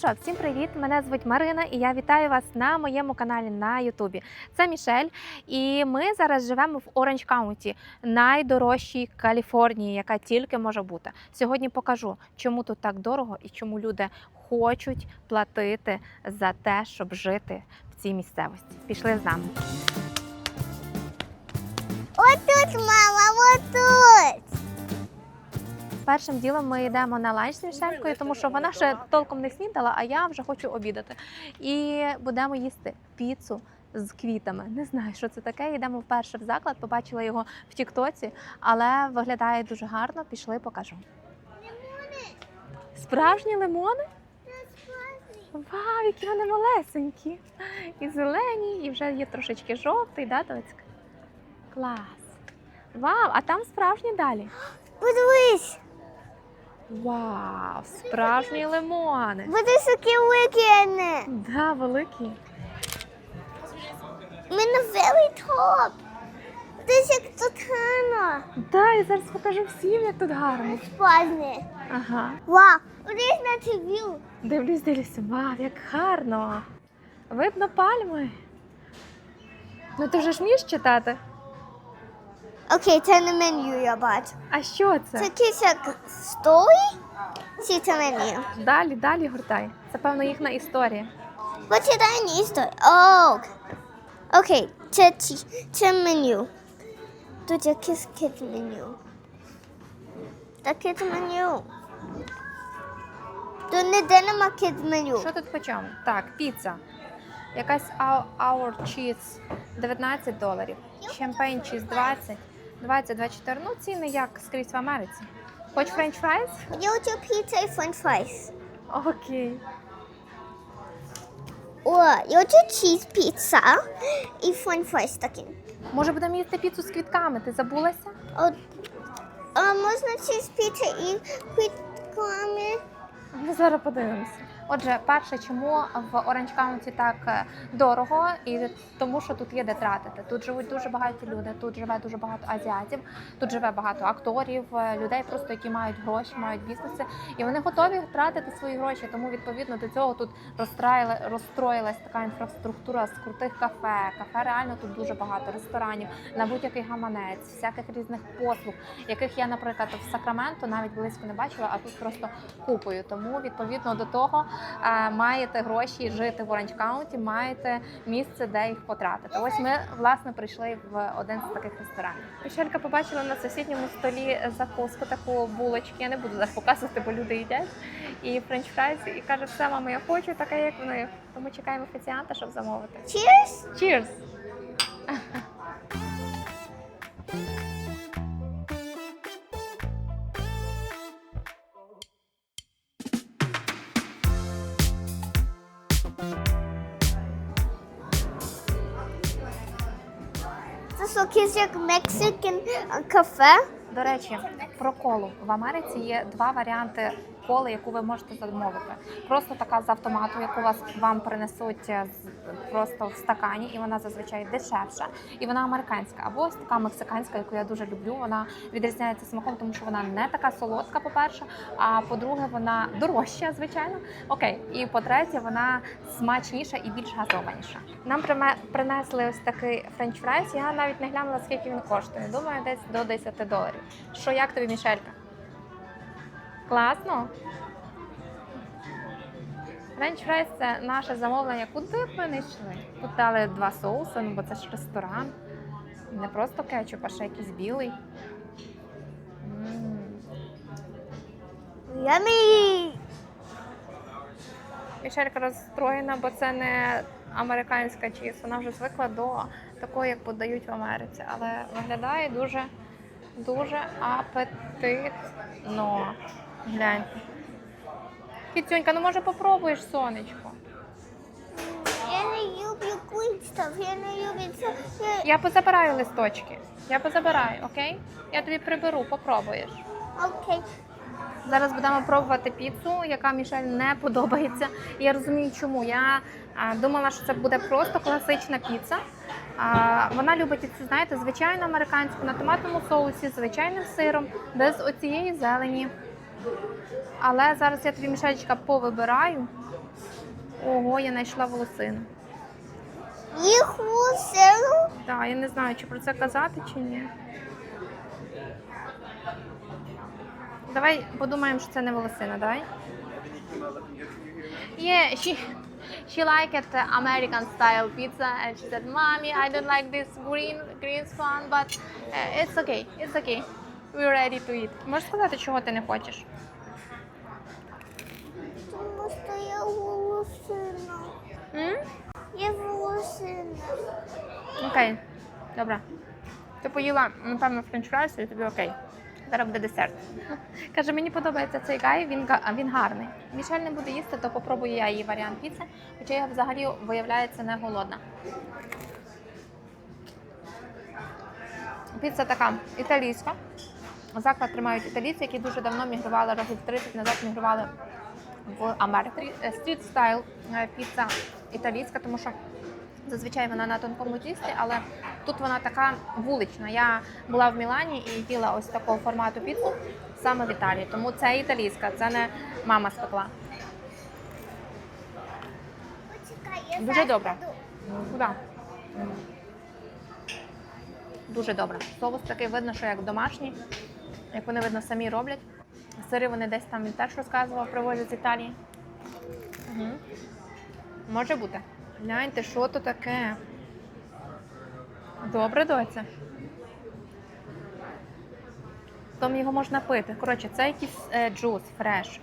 що, всім привіт! Мене звуть Марина, і я вітаю вас на моєму каналі на Ютубі. Це Мішель, і ми зараз живемо в Оранж Каунті, найдорожчій Каліфорнії, яка тільки може бути. Сьогодні покажу, чому тут так дорого і чому люди хочуть платити за те, щоб жити в цій місцевості. Пішли з нами. Отут, мама, отут. Першим ділом ми йдемо на ланч з Мішелькою, тому що вона ще толком не снідала, а я вже хочу обідати. І будемо їсти піцу з квітами. Не знаю, що це таке. Йдемо вперше в заклад, побачила його в Тіктоці, але виглядає дуже гарно. Пішли, покажу. Лимони Справжні лимони? Вау, які вони малесенькі! І зелені, і вже є трошечки жовтий, да, Тоцька? Клас! Вау, а там справжні далі. Подивись. Вау, справжні лимони. Вони такі великі. Да, великі. Ми на very top. Десь як тут гарно. Да, я зараз покажу всім, як тут гарно. Справжнє. Ага. Вау, десь на TV. Дивлюсь, дивлюся. Вау, як гарно. Видно пальми. Ну ти вже ж вмієш читати? Окей, це не меню я бачу. А що Це це? якийсь як story? Чи це меню? Далі, далі гортай. Це певно їхня історія. Почитай не історію. О, окей, це, ті- це меню. Тут якийсь кіт меню. Та кіт меню. Тут ніде нема кіт меню. Що тут по? Так, піца. Якась Our Cheese 19 доларів. Champagne Cheese 20, 20, 24. Ну, ціни як скрізь в Америці. Хоч френч фрайз? Я хочу піца і френч фрайс. Окей. О, я хочу чіз піца і френч фрайс такі. Може будемо їсти піцу з квітками? Ти забулася? От, а можна чіз піца і квітками? Ми зараз подивимося. Отже, перше, чому в Оранж Каунті так е, дорого, і тому, що тут є де тратити. Тут живуть дуже багаті люди, тут живе дуже багато азіатів, тут живе багато акторів, е, людей, просто які мають гроші, мають бізнеси, і вони готові тратити свої гроші. Тому відповідно до цього тут розстроїла, розстроїлась така інфраструктура з крутих кафе. Кафе реально тут дуже багато, ресторанів, на будь-який гаманець, всяких різних послуг, яких я, наприклад, в Сакраменто навіть близько не бачила, а тут просто купою. Тому відповідно до того маєте гроші жити в Оранж Каунті, маєте місце, де їх потратити. Ось ми власне прийшли в один з таких ресторанів. Мішелька побачила на сусідньому столі закуску, таку булочки. Я не буду зараз показувати, бо люди їдять. І френч-фрайс, і каже, все, мама, я хочу таке, як вони. Тому чекаємо офіціанта, щоб замовити. Cheers! Cheers! Як Mexican кафе? До речі, про колу в Америці є два варіанти коли, яку ви можете замовити. Просто така з автомату, яку вас вам принесуть е, просто в стакані, і вона зазвичай дешевша, і вона американська. Або ось така мексиканська, яку я дуже люблю. Вона відрізняється смаком, тому що вона не така солодка, по-перше. А по-друге, вона дорожча, звичайно. Окей, і по-третє, вона смачніша і більш газованіша. Нам принесли ось такий френч фрайс. Я навіть не глянула, скільки він коштує. Думаю, десь до 10 доларів. Що як тобі, Мішелька? Класно? Френч фрайс це наше замовлення, куди б ми не йшли. Тут дали два соуси, ну бо це ж ресторан. Не просто кетчуп, а ще якийсь білий. Yummy! Мішелька розстроєна, бо це не американська чіз. Вона вже звикла до такої, як подають в Америці. Але виглядає дуже, дуже апетитно. Глянь. Кіцюнька, ну може попробуєш сонечко? Я не люблю кунстов, я не люблю це. Я... Я позабираю листочки. Я позабираю, окей? Я тобі приберу, попробуєш. Окей. Зараз будемо пробувати піцу, яка Мішель не подобається. І я розумію, чому. Я а, думала, що це буде просто класична піца. А, вона любить цю, знаєте, звичайну американську на томатному соусі, звичайним сиром, без оцієї зелені. Але зараз я тобі мішечка повибираю. Ого, я знайшла волосину. Їх вусину. Так, я не знаю, чи про це казати, чи ні. Давай подумаємо, що це не волосина, давай. Yeah, she she liked it American style pizza and she said, "Mommy, I don't like this green green one, but uh, it's okay. It's okay. We're ready to eat." Можеш сказати, чого ти не хочеш? Тому що я волосина. М? Я волосина. Окей, добре. Ти поїла, напевно, френч-фрайс, і тобі окей. Зараз буде десерт. Каже, мені подобається цей гай, він, га- він гарний. Мішель не буде їсти, то попробую я її варіант піци, хоча я взагалі, виявляється, не голодна. Піца така італійська. Заклад тримають італійці, які дуже давно мігрували, років 30 назад мігрували в Америку. Стріт стайл е, піца італійська, тому що Зазвичай вона на тонкому тісті, але тут вона така вулична. Я була в Мілані і їла ось такого формату піцу саме в Італії. Тому це італійська, це не мама спекла. Дуже добре. Куди? Дуже добре. Соус такий видно, що як домашній, як вони видно самі роблять. Сири вони десь там він теж розказував, привозять з Італії. Угу. Може бути. Гляньте, що то таке. Добре, доця. Там його можна пити. Коротше, це якийсь е, джус, фреш,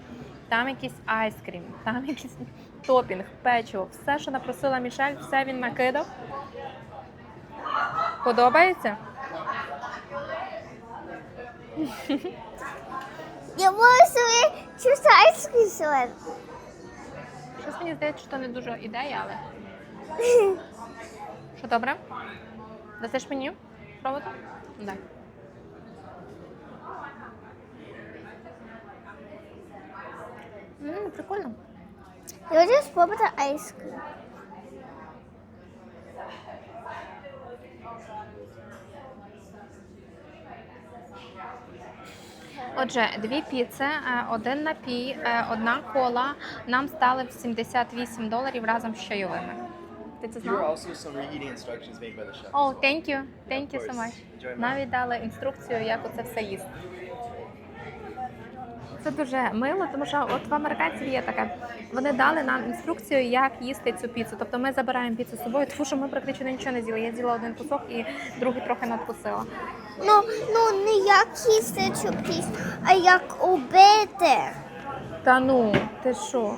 там якийсь айскрім, там якийсь топінг, печиво. Все, що напросила Мішель, все він накидав. Подобається? Я можу собі чисто айскрім. Щось мені здається, що не дуже ідея, але. Що добре? Дасиш мені пробувати? Дай. Ммм, прикольно. Я хочу спробувати айскрім. Отже, дві піци, е, один напій, е, одна кола нам стали в 78 доларів разом з чайовими. Ти це Here are знала? also some eating instructions made by the chef. О, as well. thank you. Thank you so course. much. Enjoy. Навіть дали інструкцію, як оце все їсти. Це дуже мило, тому що от в американців є таке. Вони дали нам інструкцію, як їсти цю піцу. Тобто ми забираємо піцу з собою, тому що ми практично нічого не з'їли. Я з'їла один кусок і другий трохи надкусила. Ну, ну не як їсти цю пісню, а як убити. Та ну, ти що?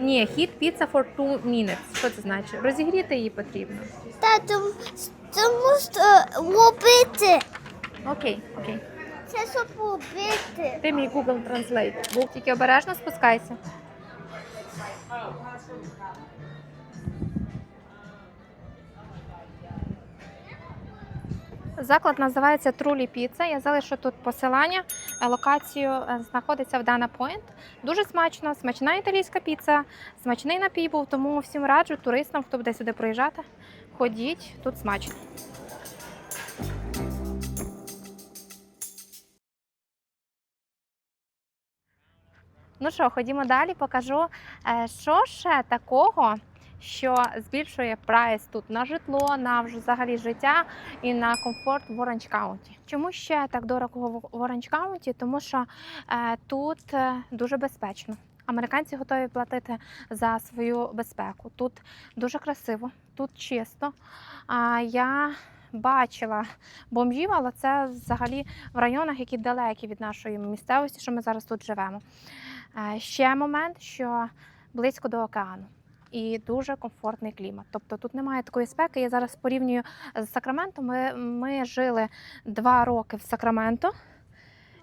Ні, hit pizza for two minutes. Що це значить? Розігріти її потрібно. Та тому, тому що робити. Окей, окей. Це щоб робити. Ти мій Google Translate. Був тільки обережно спускайся. Заклад називається Трулі Піца. Я залишу тут посилання. Е, Локацію е, знаходиться в Дана Пойнт. Дуже смачно, смачна італійська піца, смачний напій був, тому всім раджу туристам, хто буде сюди приїжджати. Ходіть, тут смачно. Ну що, ходімо далі, покажу, е, що ще такого, що збільшує прайс тут на житло, на взагалі життя і на комфорт в Оранж Каунті. Чому ще так дорого в в Оранж Каунті? Тому що е, тут е, дуже безпечно. Американці готові платити за свою безпеку. Тут дуже красиво, тут чисто. А я бачила бомжів, але це взагалі в районах, які далекі від нашої місцевості, що ми зараз тут живемо. Е, Ще момент, що близько до океану. І дуже комфортний клімат. Тобто тут немає такої спеки. Я зараз порівнюю з Сакраментом. Ми, ми жили два роки в Сакраменто,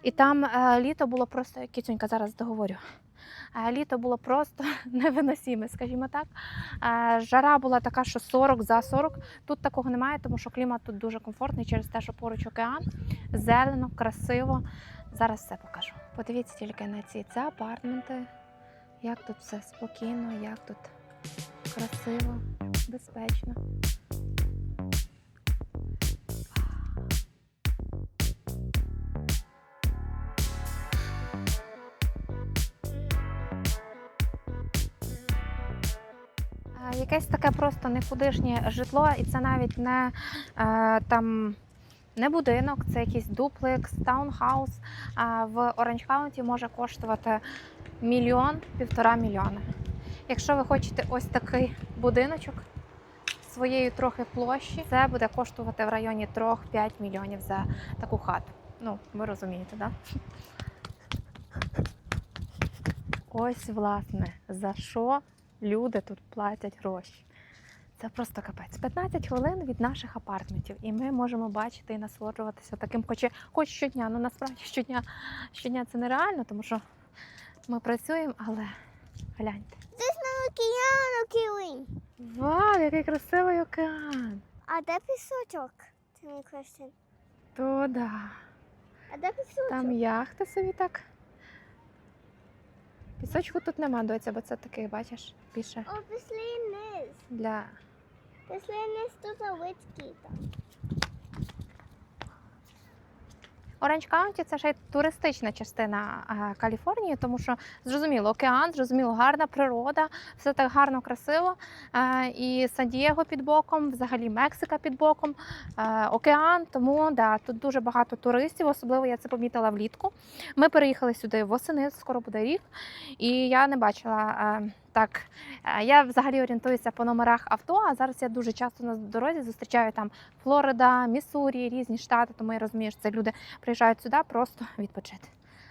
і там е, літо було просто кіцюнька, зараз договорю. Е, літо було просто невиносіме, скажімо так. Е, жара була така, що 40 за 40. Тут такого немає, тому що клімат тут дуже комфортний через те, що поруч океан, зелено, красиво. Зараз все покажу. Подивіться тільки на ці це апартменти. Як тут все спокійно, як тут красиво, безпечно. Якесь таке просто нікудишнє житло, і це навіть не е, там не будинок, це якийсь дуплекс, таунхаус. А в Оранж Каунті може коштувати мільйон-півтора мільйона. Якщо ви хочете ось такий будиночок своєю трохи площі, це буде коштувати в районі 3-5 мільйонів за таку хату. Ну, ви розумієте, так? Да? Ось, власне, за що люди тут платять гроші. Це просто капець. 15 хвилин від наших апартментів, і ми можемо бачити і насолоджуватися таким, хоч, хоч щодня. Ну насправді щодня, щодня це нереально, тому що ми працюємо, але гляньте. Океан, океан. Вау, який красивий океан! А де пісочок? Це мій question. То да. А де пісочок? Там яхта собі так. Пісочку тут нема, доця, бо це такий, бачиш, більше О, після низ. для Після низ тут лички там. Оранж Каунті це ще й туристична частина Каліфорнії, тому що зрозуміло, океан, зрозуміло, гарна природа, все так гарно, красиво. І Сан-Дієго під боком, взагалі Мексика під боком, океан. Тому да, тут дуже багато туристів, особливо я це помітила влітку. Ми переїхали сюди восени, скоро буде рік, і я не бачила. Так, е, я взагалі орієнтуюся по номерах авто, а зараз я дуже часто на дорозі зустрічаю там Флорида, Міссурі, різні штати, тому я розумію, що це люди приїжджають сюди просто відпочити.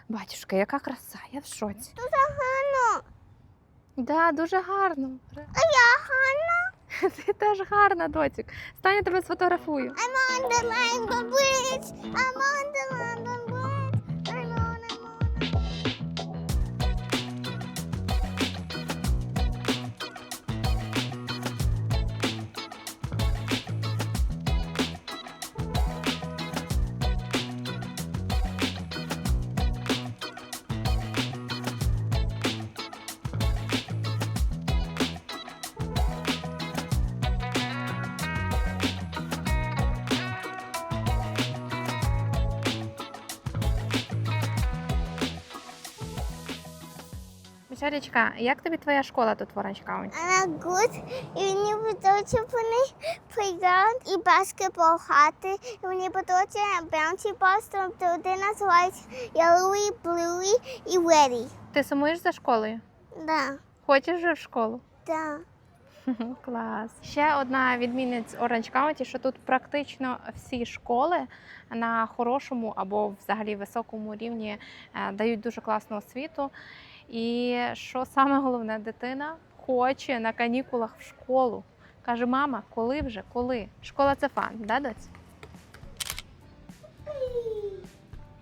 Батюшка, яка краса, я в шоці. Дуже гарно. Да, дуже гарно. А я гарна. Ти теж гарна, доцік. Стань я тебе сфотографую. I'm on the Bridge. I'm on the London Мішелечка, як тобі твоя школа тут в Оранж Каунті? Вона good. І мені подобається вони playground і баскетбол хати. І мені подобається bouncy balls, тобто один називається yellowy, bluey і reddy. Ти сумуєш за школою? Да, Хочеш вже в школу? да. Клас. Ще одна відмінність Оранж Каунті, що тут практично всі школи на хорошому або взагалі високому рівні е, дають дуже класну освіту. І що саме головне, дитина хоче на канікулах в школу. Каже, мама, коли вже? Коли? Школа це фан, да, доць?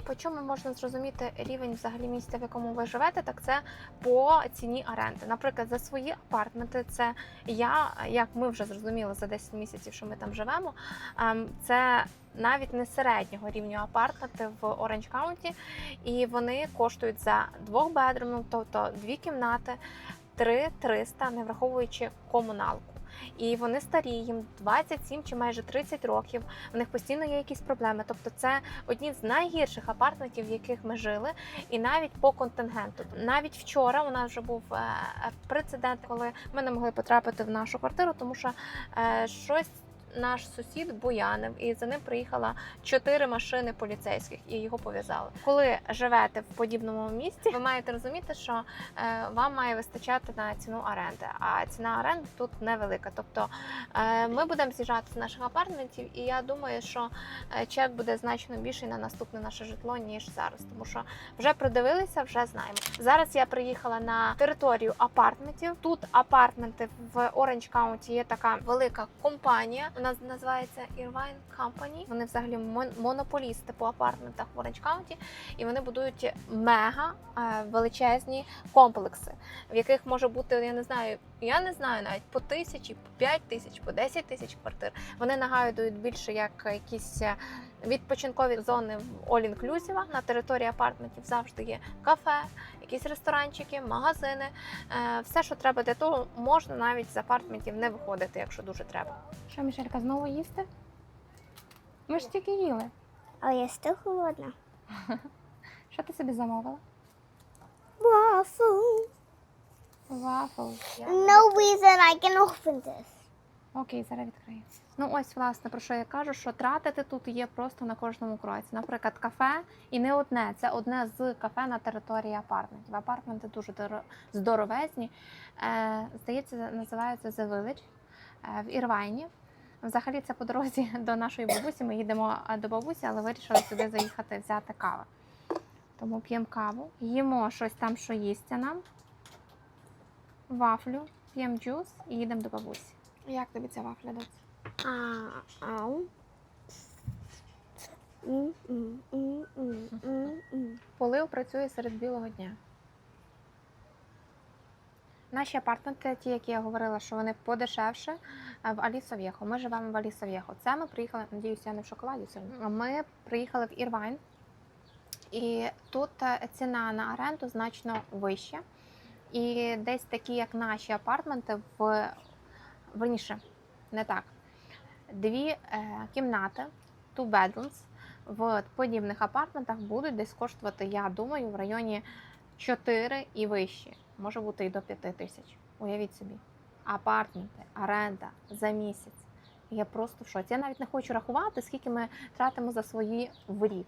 По чому можна зрозуміти рівень взагалі місця, в якому ви живете, так це по ціні оренди. Наприклад, за свої апартменти, це я, як ми вже зрозуміли за 10 місяців, що ми там живемо, ем, це навіть не середнього рівня апартменти в Оранж Каунті, і вони коштують за двох бедрумів, тобто дві кімнати, 3 300, не враховуючи комуналку. І вони старі, їм 27 чи майже 30 років. В них постійно є якісь проблеми. Тобто, це одні з найгірших апартментів, в яких ми жили, і навіть по контингенту. Навіть вчора у нас вже був е, прецедент, коли ми не могли потрапити в нашу квартиру, тому що е, щось. Наш сусід буянив, і за ним приїхала чотири машини поліцейських і його пов'язали. Коли живете в подібному місці, ви маєте розуміти, що е, вам має вистачати на ціну оренди. А ціна оренди тут невелика. Тобто е, ми будемо з'їжджати з наших апартментів, і я думаю, що е, чек буде значно більший на наступне наше житло ніж зараз, тому що вже придивилися, вже знаємо. Зараз я приїхала на територію апартментів. Тут апартменти в Оранж Каунті є така велика компанія. Вона називається Irvine Company. Вони взагалі мон- монополісти по апартментах в Orange County. і вони будують мега е, величезні комплекси, в яких може бути, я не знаю, я не знаю навіть по тисячі, по п'ять тисяч, по 10 тисяч квартир. Вони нагадують більше як якісь е, відпочинкові зони в all inclusive. На території апартментів завжди є кафе, якісь ресторанчики, магазини. Е, Все, що треба для того, можна навіть з апартментів не виходити, якщо дуже треба. Що, Мішелька, знову їсти? Ми ж тільки їли. Але я still холодна. Що ти собі замовила? Waffle. Waffles. No reason I can open this. Окей, зараз відкрию. Ну ось власне про що я кажу, що тратити тут є просто на кожному кроці. Наприклад, кафе, і не одне, це одне з кафе на території апартментів. Апартменти дуже здоровезні. Е, здається, називається The Village е, в Ірвайні. Взагалі, це по дорозі до нашої бабусі. Ми їдемо до бабусі, але вирішили сюди заїхати взяти кави. Тому п'ємо каву, їмо щось там, що їсться нам, вафлю, п'ємо джус і їдемо до бабусі. Як тобі ця вафля, mm, mm. Полив працює серед білого дня. Наші апартменти, ті, які я говорила, що вони подешевше е, в Алісов'єхо. Ми живемо в Алісов'єхо. Це ми приїхали, надіюся, я не в шоколаді сьогодні. Ми приїхали в Ірвайн, і тут е, ціна на оренду значно вища. І десь такі, як наші апартменти, в верніше, не так. Дві е, кімнати, two bedrooms, в подібних апартментах будуть десь коштувати, я думаю, в районі 4 і вище. Може бути і до 5 тисяч. Уявіть собі. Апартменти, оренда за місяць. Я просто в шоці. Я навіть не хочу рахувати, скільки ми тратимо за свої в рік.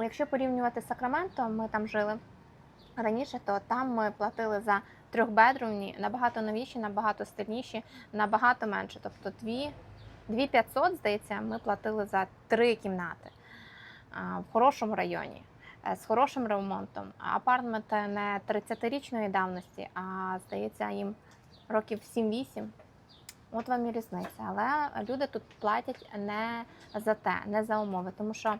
Якщо порівнювати з Сакраменто, ми там жили раніше, то там ми платили за трьохбедрумні набагато новіші, набагато стильніші, набагато менше. Тобто дві 2500, здається, ми платили за три кімнати в хорошому районі е, з хорошим ремонтом. А Апартменти не 30-річної давності, а здається, їм років 7-8. От вам і різниця. Але люди тут платять не за те, не за умови, тому що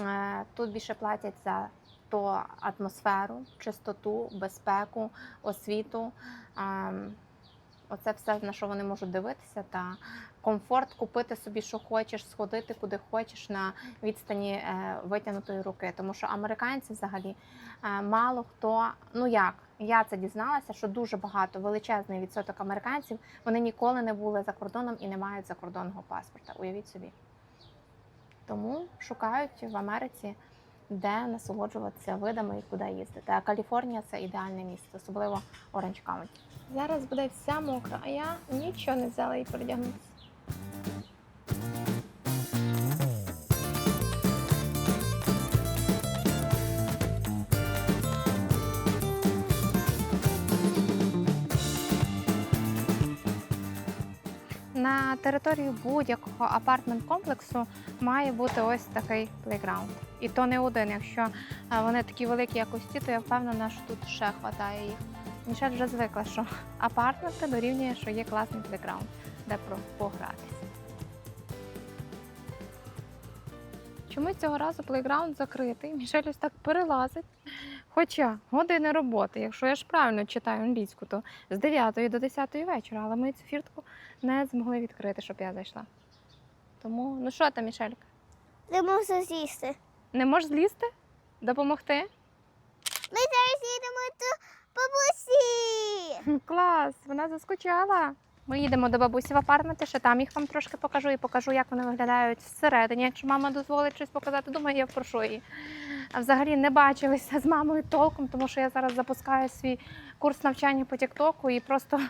е, тут більше платять за то атмосферу, чистоту, безпеку, освіту. Ем, Оце все, на що вони можуть дивитися, та комфорт купити собі, що хочеш, сходити куди хочеш на відстані е, витягнутої руки. Тому що американці взагалі е, мало хто, ну як, я це дізналася, що дуже багато величезний відсоток американців вони ніколи не були за кордоном і не мають закордонного паспорта. Уявіть собі. Тому шукають в Америці, де насолоджуватися видами і куди їздити. А Каліфорнія це ідеальне місце, особливо Оранж Каунті. Зараз буде вся мокра, а я нічого не взяла і передягнутися. Території будь-якого апартмент-комплексу має бути ось такий плейграунд. І то не один. Якщо е, вони такі великі, як ось ті, то я впевнена, що тут ще хватає їх. Мішель вже звикла, що апартменти дорівнює, що є класний плейграунд, де погратися. Чомусь цього разу плейграунд закритий. Мішель ось так перелазить. Хоча години роботи, якщо я ж правильно читаю англійську, то з 9 до 10 вечора, але ми цю фіртку не змогли відкрити, щоб я зайшла. Тому, ну що там, Мішелька? Ти можеш з'їсти. Не можеш злізти? Допомогти? Ми зараз їдемо до бабусі. Клас, вона заскучала. Ми їдемо до бабусі в апартменти, ще там їх вам трошки покажу і покажу, як вони виглядають всередині. Якщо мама дозволить щось показати, думаю, я прошу її. А взагалі не бачилися з мамою толком, тому що я зараз запускаю свій курс навчання по Тіктоку і просто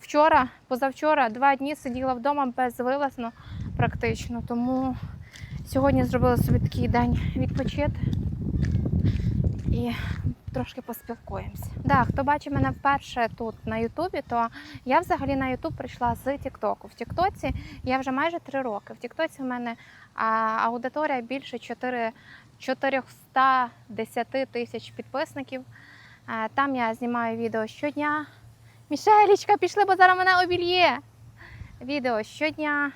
вчора, позавчора, два дні сиділа вдома безвилазно практично. Тому сьогодні зробила собі такий день відпочити і трошки поспілкуємося. Да, хто бачить мене вперше тут на Ютубі, то я взагалі на Ютуб прийшла з Тіктоку. В Тіктоці я вже майже три роки. В Тіктоці в мене аудиторія більше 4, 410 тисяч підписників. Там я знімаю відео щодня. Мішелічка, пішли, бо зараз мене обільє. Відео щодня.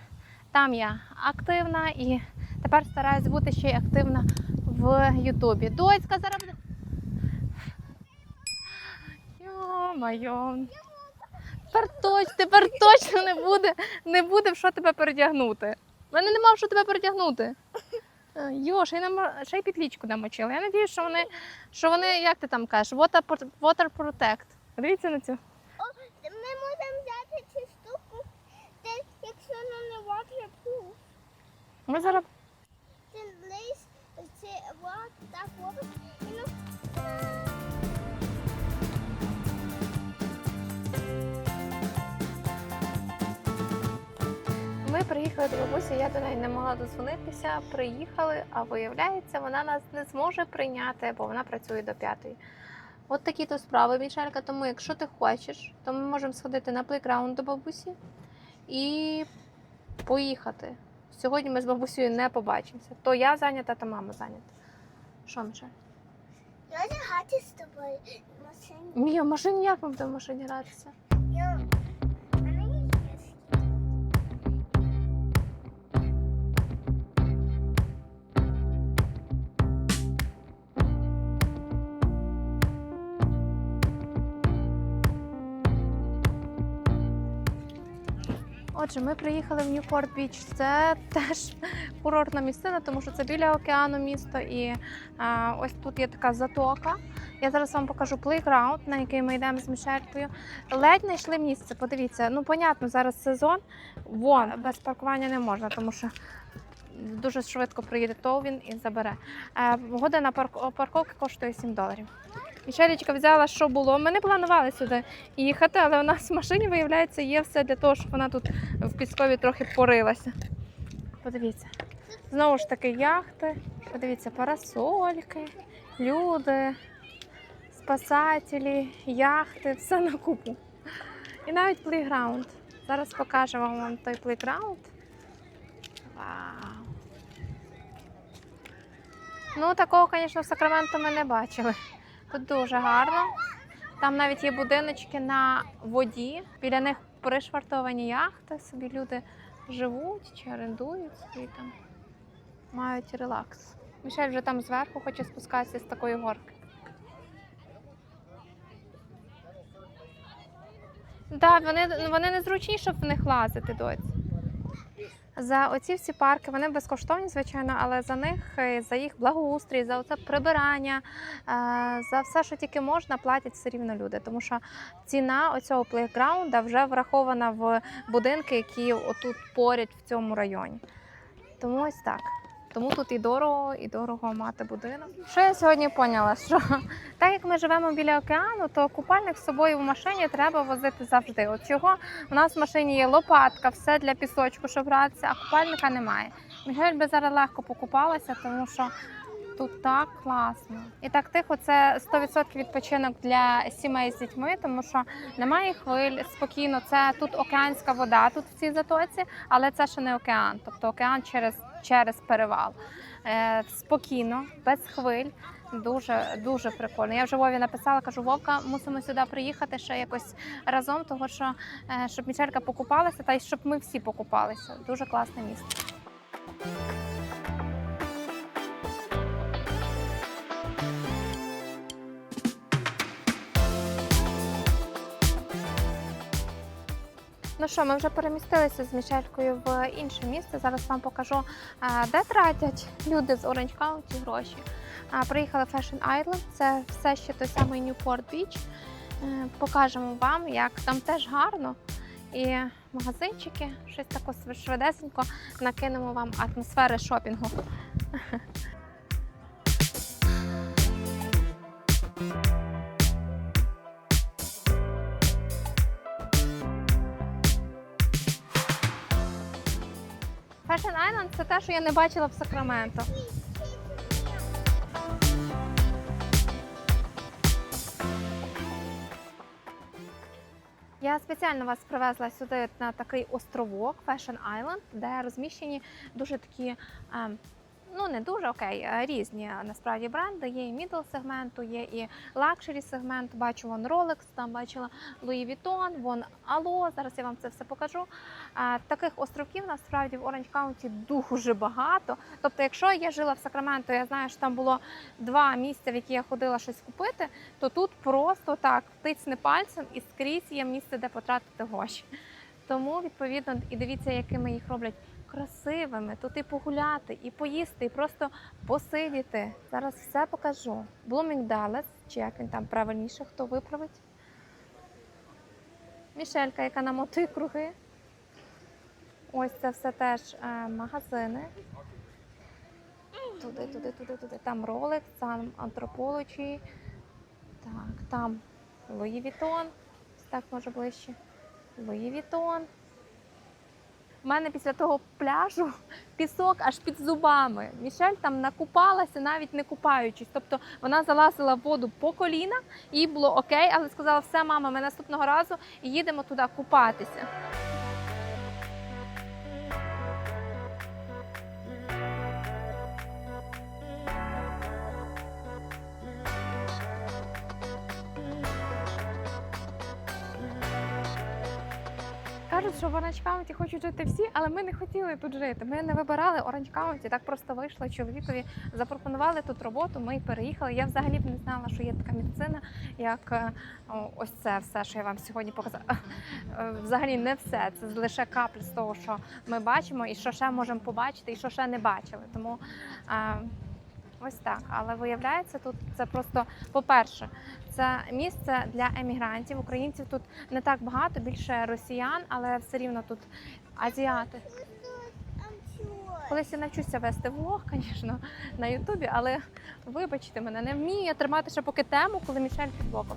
Там я активна і тепер стараюсь бути ще й активна в Ютубі. Доцька зараз буде. Йо-майо. Тепер точно, тепер точно не буде, не буде в що тебе передягнути. У мене нема в що тебе передягнути. Е, Йо, ще й, нам, ще й підлічку намочила. Я надію, що вони, що вони, як ти там кажеш, water, water protect. Дивіться на цю. Ми можемо взяти цю штуку, де, якщо вона не waterproof, Ми зараз ти лиш, це вот так робиш, і ну, приїхали до бабусі, я до неї не могла дозвонитися. Приїхали, а виявляється, вона нас не зможе прийняти, бо вона працює до п'ятої. От такі то справи, Мішелька. Тому, якщо ти хочеш, то ми можемо сходити на плейграунд до бабусі і поїхати. Сьогодні ми з бабусею не побачимося. То я зайнята, то мама зайнята. Що, Мішель? Я не грати з тобою в машині. Мія, в машині як ми будемо в машині гратися? Я... Отже, ми приїхали в Ньюпорт Біч. Це теж курортна місцина, тому що це біля океану місто. І а, ось тут є така затока. Я зараз вам покажу плейграунд, на який ми йдемо з Мішелькою. Ледь знайшли місце. Подивіться, ну понятно, зараз сезон. Вон без паркування не можна, тому що дуже швидко приїде Товін і забере. Е, Година парк- парковки коштує 7 доларів. Мішелечка взяла, що було. Ми не планували сюди їхати, але у нас в машині, виявляється, є все для того, щоб вона тут в піскові трохи порилася. Подивіться. Знову ж таки, яхти, подивіться, парасольки, люди, спасателі, яхти, все на купу. І навіть плейграунд. Зараз покажемо вам той плейграунд. Вау! Ну, такого, звісно, в Сакраменто ми не бачили. Дуже гарно. Там навіть є будиночки на воді. Біля них пришвартовані яхти. Собі люди живуть чи орендують собі там. Мають релакс. Мішель вже там зверху хоче спускатися з такої горки. Так, вони, вони незручні, щоб в них лазити доці. За оці всі парки вони безкоштовні, звичайно, але за них, е, за їх благоустрій, за оце прибирання, е, за все, що тільки можна, платять все рівно люди. Тому що ціна оцього плейграунда вже врахована в будинки, які отут поряд в цьому районі. Тому ось так. Тому тут і дорого, і дорого мати будинок. Що я сьогодні поняла? Що так як ми живемо біля океану, то купальник з собою в машині треба возити завжди. От чого у нас в машині є лопатка, все для пісочку, щоб гратися, а купальника немає. Мігель би зараз легко покупалася, тому що тут так класно. І так тихо, це 100% відпочинок для сімей з дітьми, тому що немає хвиль, спокійно. Це тут океанська вода, тут в цій затоці, але це ще не океан, тобто океан через, через перевал. Е, спокійно, без хвиль. Дуже дуже прикольно. Я вже Вові написала, кажу, Вовка, мусимо сюди приїхати ще якось разом, того що е, щоб Мішелька покупалася, та й щоб ми всі покупалися. Дуже класне місце. Ну що, ми вже перемістилися з Мішелькою в інше місце. Зараз вам покажу, де тратять люди з Orange County гроші. Приїхали в Fashion Island, це все ще той самий Newport Beach. Е, Покажемо вам, як там теж гарно. І магазинчики, щось таке швидесенько накинемо вам атмосфери шопінгу. Це те, що я не бачила в Сакраменто. Я спеціально вас привезла сюди на такий островок Fashion Island, де розміщені дуже такі. Ну, не дуже окей, е, різні е, насправді бренди. Є і мідл сегменту, є і лакшері сегмент. Бачу вон Rolex, там бачила Louis Vuitton, вон Ало. Зараз я вам це все покажу. Е, Таких островків насправді в Оранж Каунті дуже багато. Тобто, якщо я жила в Сакраменто, я знаю, що там було два місця, в які я ходила щось купити, то тут просто так тицьне пальцем і скрізь є місце, де потратити гроші. Тому, відповідно, і дивіться, якими їх роблять красивими. Тут і погуляти, і поїсти, і просто посидіти. Зараз все покажу. Блумінгдалес, чи як він там правильніше, хто виправить. Мішелька, яка намотує круги. Ось це все теж е, магазини. Туди, туди, туди, туди. Там Rolex, там Anthropology. Так, там Vuitton. Ось Так може ближче. Louis Vuitton. В мене після того пляжу пісок аж під зубами. Мішель там накупалася, навіть не купаючись. Тобто вона залазила в воду по коліна, їй було окей, але сказала, все, мама, ми наступного разу їдемо туди купатися. Що в Оранж Каунті хочуть жити всі, але ми не хотіли тут жити. Ми не вибирали Оранж Каунті, так просто вийшло. Чоловікові запропонували тут роботу. Ми переїхали. Я взагалі б не знала, що є така медицина, як е, ось це все, що я вам сьогодні показала. Е, Взагалі не все. Це лише капля з того, що ми бачимо, і що ще можемо побачити, і що ще не бачили. Тому е, ось так. Але виявляється, тут це просто, по-перше, це місце для емігрантів. Українців тут не так багато, більше росіян, але все рівно тут азіати. Колись я навчуся вести влог, звісно, на Ютубі, але вибачте мене, не вмію я тримати ще поки тему, коли Мішель під боком.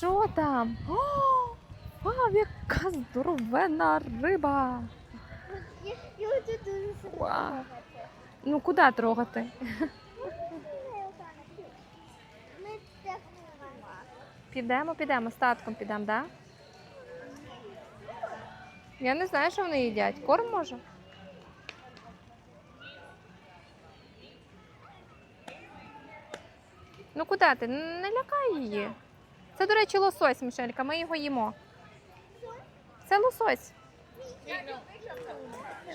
Що там? О, вау, яка здоровена риба! Вау. Ну куди трогати? Підемо, підемо, з татком підемо, так? Да? Я не знаю, що вони їдять. Корм може? Ну куди ти? Не лякай її. Це, до речі, лосось, Мішелька, ми його їмо. Це лосось.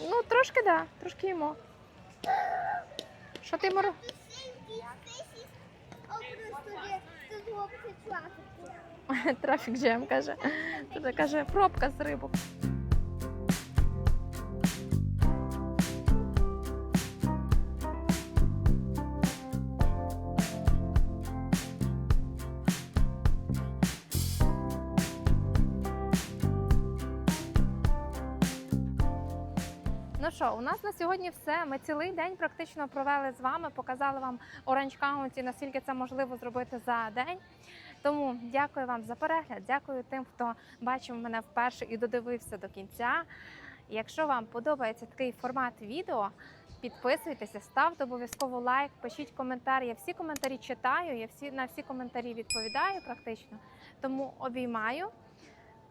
Ну, трошки так, да, трошки їмо. Що ти мор... Трафік джем каже. Це каже, пробка з рибок. Нас на сьогодні все. Ми цілий день практично провели з вами, показали вам Orange County, наскільки це можливо зробити за день. Тому дякую вам за перегляд. Дякую тим, хто бачив мене вперше і додивився до кінця. Якщо вам подобається такий формат відео, підписуйтеся, ставте обов'язково лайк, пишіть коментар. Я всі коментарі читаю, я всі на всі коментарі відповідаю практично. Тому обіймаю.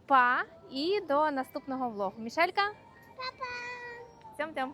Па і до наступного влогу. Мішелька. Па-па! Цьом-цьом.